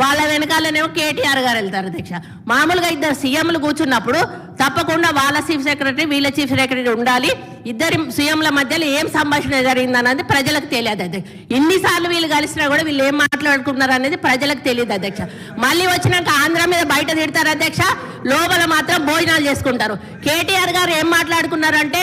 వాళ్ళ వెనకాలనేమో కేటీఆర్ గారు వెళ్తారు అధ్యక్ష మామూలుగా ఇద్దరు సీఎంలు కూర్చున్నప్పుడు తప్పకుండా వాళ్ళ చీఫ్ సెక్రటరీ వీళ్ళ చీఫ్ సెక్రటరీ ఉండాలి. ఇద్దరి సీఎంల మధ్యలో ఏం సంభాషణ జరిగిందన్నది ప్రజలకు తెలియదు అధ్యక్ష. ఎన్నిసార్లు వీళ్ళు కలిసినా కూడా వీళ్ళు ఏం మాట్లాడుకుంటున్నారు అనేది ప్రజలకు తెలియదు అధ్యక్ష. మళ్ళీ వచ్చినాక ఆంధ్ర మీద బయట తిడతారు అధ్యక్ష. లోపల మాత్రం భోజనాలు చేసుకుంటారు. కేటీఆర్ గారు ఏం మాట్లాడుకున్నారంటే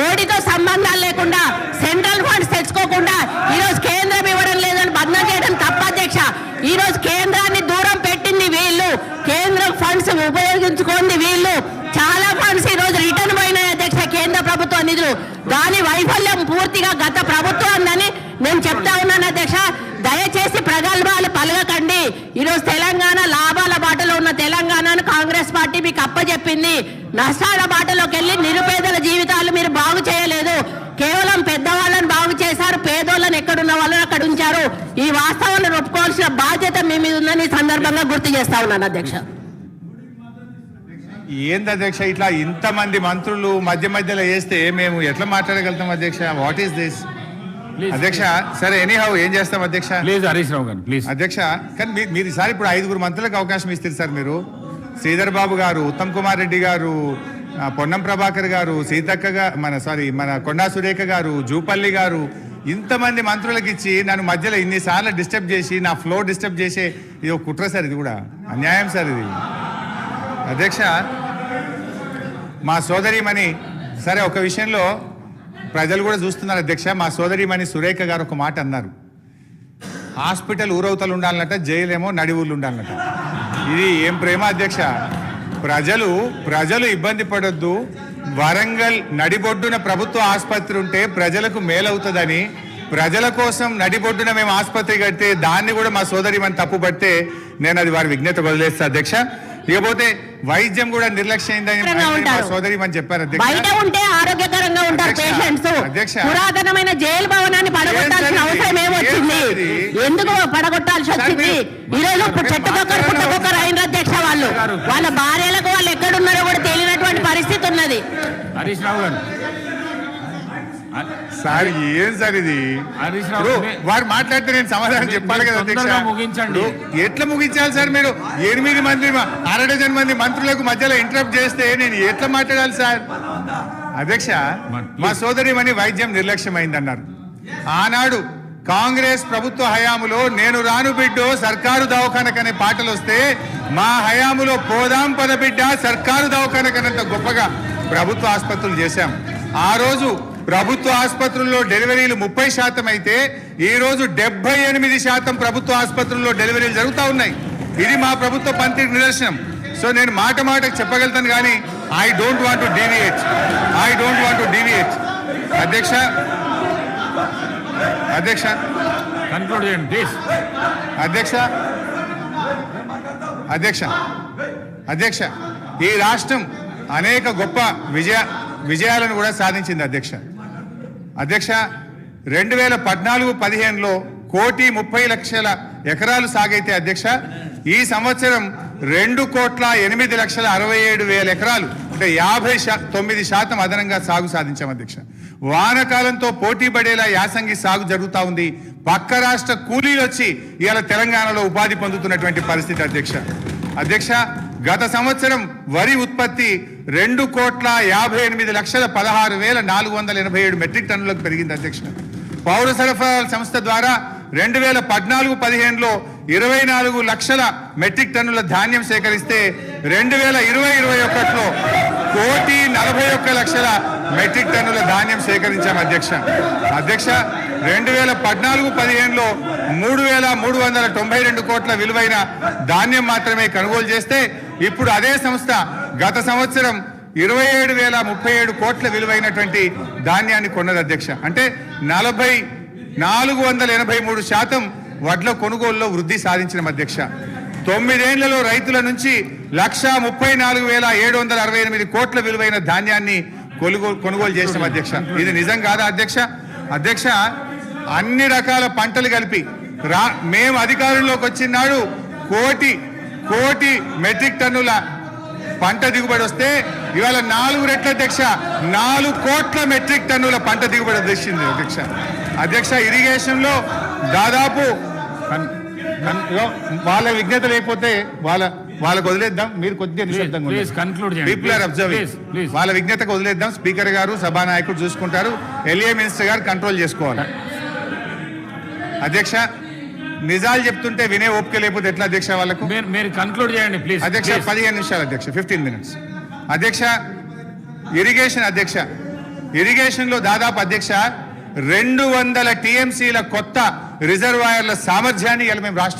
మోడీతో సంబంధాలు లేకుండా సెంట్రల్ ఫండ్స్ తెచ్చుకోకుండా ఈరోజు కేంద్రం ఇవ్వడం లేదని బంధం చేయడం తప్ప అధ్యక్ష. ఈరోజు కేంద్రాన్ని దూరం పెట్టింది వీళ్ళు. కేంద్రం ఫండ్స్ ఉపయోగించుకుంది వీళ్ళు. చాలా ఫండ్స్ ఈ రోజు రిటర్న్ పోయినాయి అధ్యక్ష కేంద్ర ప్రభుత్వ నిధులు. దాని వైఫల్యం పూర్తిగా గత ప్రభుత్వం నేను చెప్తా ఉన్నాను అధ్యక్ష. దయచేసి ప్రగల్భాలు పలగకండి ఈరోజు తెలంగాణ లాభాల బాటలో ఉన్న తెలంగాణను కాంగ్రెస్ పార్టీ మీకు అప్పచెప్పింది నష్టాల బాటలోకి వెళ్ళి నిరుపేదల జీవితాలు కేవలం పెద్దవాళ్ళని బాగు చేశారు పేదోళ్ళని ఎక్కడున్న వాళ్ళని అక్కడ ఉంచారు. ఈ వాస్తవాన్ని ఒప్పుకోవాల్సిన బాధ్యత మీ మీద ఉందని ఈ సందర్భంగా గుర్తు చేస్తా ఉన్నాను అధ్యక్ష. ఏంది అధ్యక్ష ఇట్లా ఇంతమంది మంత్రులు మధ్య మధ్యలో వేస్తే మేము ఎట్లా మాట్లాడగలుగుతాం అధ్యక్ష? వాట్ ఈస్ దిస్ అధ్యక్ష సరే ఎనీహౌ ఏం చేస్తాం అధ్యక్ష? ప్లీజ్ హరీష్ రావు గారు ప్లీజ్ అధ్యక్ష కానీ మీరు ఈసారి ఇప్పుడు ఐదుగురు మంత్రులకు అవకాశం ఇస్తారు సార్ మీరు. శ్రీధర్ బాబు గారు ఉత్తమ్ కుమార్ రెడ్డి గారు పొన్నం ప్రభాకర్ గారు సీతక్క మన సారీ మన కొండా సురేఖ గారు జూపల్లి గారు ఇంతమంది మంత్రులకు ఇచ్చి నన్ను మధ్యలో ఇన్నిసార్లు డిస్టర్బ్ చేసి నా ఫ్లో డిస్టర్బ్ చేసే ఇది ఒక కుట్ర సార్ ఇది కూడా. అన్యాయం సార్ ఇది. అధ్యక్ష మా సోదరిమణి సరే ఒక విషయంలో ప్రజలు కూడా చూస్తున్నారు అధ్యక్ష మా సోదరిమణి సురేఖ గారు ఒక మాట అన్నారు. హాస్పిటల్ ఊరవతలు ఉండాలన్నట జైలేమో నడి ఊర్లు ఉండాలన్నట. ఇది ఏం ప్రేమ అధ్యక్ష? ప్రజలు ప్రజలు ఇబ్బంది పడొద్దు. వరంగల్ నడిబొడ్డున ప్రభుత్వ ఆసుపత్రి ఉంటే ప్రజలకు మేలవుతుందని ప్రజల కోసం నడిబొడ్డున మేము ఆసుపత్రి కడితే దాన్ని కూడా మా సోదరి మన తప్పు పడితే నేను అది వారి విజ్ఞత వదిలేస్తా. అధ్యక్ష ఇకపోతే వైద్యం కూడా నిర్లక్ష్యం అయిందని ఆరోగ్యంగా మా ఉంటారు. సోదరి మన చెప్పారు బయట అధ్యక్ష ఉంటే ఆరోగ్యకరంగా ఉంటారు పేషెంట్స్. అధ్యక్ష. పురాతనమైన జైలు భవనాన్ని పడగొట్టాల్సిన? అవసరం ఏమొచ్చింది? ఎందుకు పడగొట్టాల్సి వచ్చింది? ఈ రోజు చెట్టుకొక్కరు పుట్టకొక్కరు అయిన అధ్యక్ష వాళ్ళు. వాళ్ళ భార్యలకు వాళ్ళు ఎక్కడున్నారో కూడా తెలియనటువంటి పరిస్థితి ఉన్నది. హరీష్ రావు గారు. సార్ ఏం సార్ ఇది? వారు మాట్లాడితే నేను సమాధానం చెప్పాలి కదా అధ్యక్ష. ముగించండి. ఎట్లా ముగించాలి సార్ మీరు? ఎనిమిది మంది అర డజన్ మంది మంత్రులకు మధ్యలో ఇంటరప్ట్ చేస్తే నేను ఎట్లా మాట్లాడాలి సార్? అధ్యక్ష మా సోదరి మని వైద్యం నిర్లక్ష్యమైందన్నారు. ఆనాడు కాంగ్రెస్ ప్రభుత్వ హయాములో నేను రాను బిడ్డో సర్కారు దవాఖానకనే పాటలు వస్తే మా హయాములో పోదాం పద బిడ్డ సర్కారు దవాఖానకనంత గొప్పగా ప్రభుత్వ ఆసుపత్రులు చేశాం. ఆ రోజు ప్రభుత్వ ఆసుపత్రుల్లో డెలివరీలు ముప్పై శాతం అయితే ఈ రోజు డెబ్బై ఎనిమిది శాతం ప్రభుత్వ ఆసుపత్రుల్లో డెలివరీలు జరుగుతూ ఉన్నాయి. ఇది మా ప్రభుత్వ పంతికి నిదర్శనం. సో నేను మాట మాటకు చెప్పగలుగుతాను కానీ I don't want to deviate I don't want to deviate అధ్యక్ష అధ్యక్ష. కన్క్లూడ్ చేయండి ప్లీజ్ అధ్యక్ష అధ్యక్ష అధ్యక్ష. ఈ రాష్ట్రం అనేక గొప్ప విజయ విజయాలను కూడా సాధించింది అధ్యక్ష. అధ్యక్ష రెండు వేల పద్నాలుగు పదిహేనులో కోటి ముప్పై లక్షల ఎకరాలు సాగైతే అధ్యక్ష ఈ సంవత్సరం రెండు కోట్ల ఎనిమిది లక్షల అరవై ఏడు వేల ఎకరాలు అంటే యాభై తొమ్మిది శాతం అదనంగా సాగు సాధించాం అధ్యక్ష. వానకాలంతో పోటీ పడేలా యాసంగి సాగు జరుగుతూ ఉంది. పక్క రాష్ట్ర కూలీలు వచ్చి ఇవాళ తెలంగాణలో ఉపాధి పొందుతున్నటువంటి పరిస్థితి అధ్యక్ష. అధ్యక్ష గత సంవత్సరం వరి ఉత్పత్తి రెండు కోట్ల యాభై ఎనిమిది లక్షల పదహారు వేల నాలుగు వందల ఎనభై ఏడు మెట్రిక్ టన్నులకు పెరిగింది అధ్యక్ష. పౌర సరఫరాల సంస్థ ద్వారా రెండు వేల పద్నాలుగు పదిహేనులో ఇరవై నాలుగు లక్షల మెట్రిక్ టన్నుల ధాన్యం సేకరిస్తే రెండు వేల ఇరవై ఇరవై ఒకటిలో కోటి నలభై ఒక్క లక్షల మెట్రిక్ టన్నుల ధాన్యం సేకరించాం అధ్యక్ష. అధ్యక్ష రెండు వేల పద్నాలుగు పదిహేనులో మూడు వేల మూడు వందల తొంభై రెండు కోట్ల విలువైన ధాన్యం మాత్రమే కొనుగోలు చేస్తే ఇప్పుడు అదే సంస్థ గత సంవత్సరం ఇరవై ఏడు వేల ముప్పై ఏడు కోట్ల విలువైనటువంటి ధాన్యాన్ని కొన్నది అధ్యక్ష. అంటే నలభై నాలుగు వందల ఎనభై మూడు శాతం వడ్ల కొనుగోలులో వృద్ధి సాధించిన అధ్యక్ష. తొమ్మిదేళ్ళలో రైతుల నుంచి లక్ష ముప్పై నాలుగు వేల ఏడు వందల అరవై ఎనిమిది కోట్ల విలువైన ధాన్యాన్ని కొనుగోలు కొనుగోలు చేసిన అధ్యక్ష. ఇది నిజం కాదా అధ్యక్ష? అధ్యక్ష అన్ని రకాల పంటలు కలిపి రా మేము అధికారంలోకి వచ్చినాడు కోటి కోటి మెట్రిక్ టన్నుల పంట దిగుబడి వస్తే ఇవాళ నాలుగు రెట్ల అధ్యక్ష నాలుగు కోట్ల మెట్రిక్ టన్నుల పంట దిగుబడి వచ్చింది అధ్యక్ష. అధ్యక్ష ఇరిగేషన్లో దాదాపు వాళ్ళ విజ్ఞత లేకపోతే వాళ్ళ వాళ్ళకు వదిలేద్దాం. మీరు కొద్దిగా నిశ్శబ్దంగా అబ్జర్వింగ్ వాళ్ళ విజ్ఞతకు వదిలేద్దాం. స్పీకర్ గారు సభానాయకుడు చూసుకుంటారు. ఎల్ఏ మినిస్టర్ గారు కంట్రోల్ చేసుకోవాలి. అధ్యక్ష నిజాలు చెప్తుంటే వినే ఓపిక లేకపోతే ఎట్లా అధ్యక్ష వాళ్ళకు? మీరు మీరు కన్క్లూడ్ చేయండి ప్లీజ్ అధ్యక్ష. పదిహేను నిమిషాలు అధ్యక్ష ఫిఫ్టీన్ మినిట్స్ అధ్యక్ష ఇరిగేషన్ అధ్యక్ష. ఇరిగేషన్లో దాదాపు అధ్యక్ష రెండు వందల టీఎంసీల కొత్త రిజర్వాయర్ల సామర్థ్యాన్ని ఇలా మేము రాష్ట్ర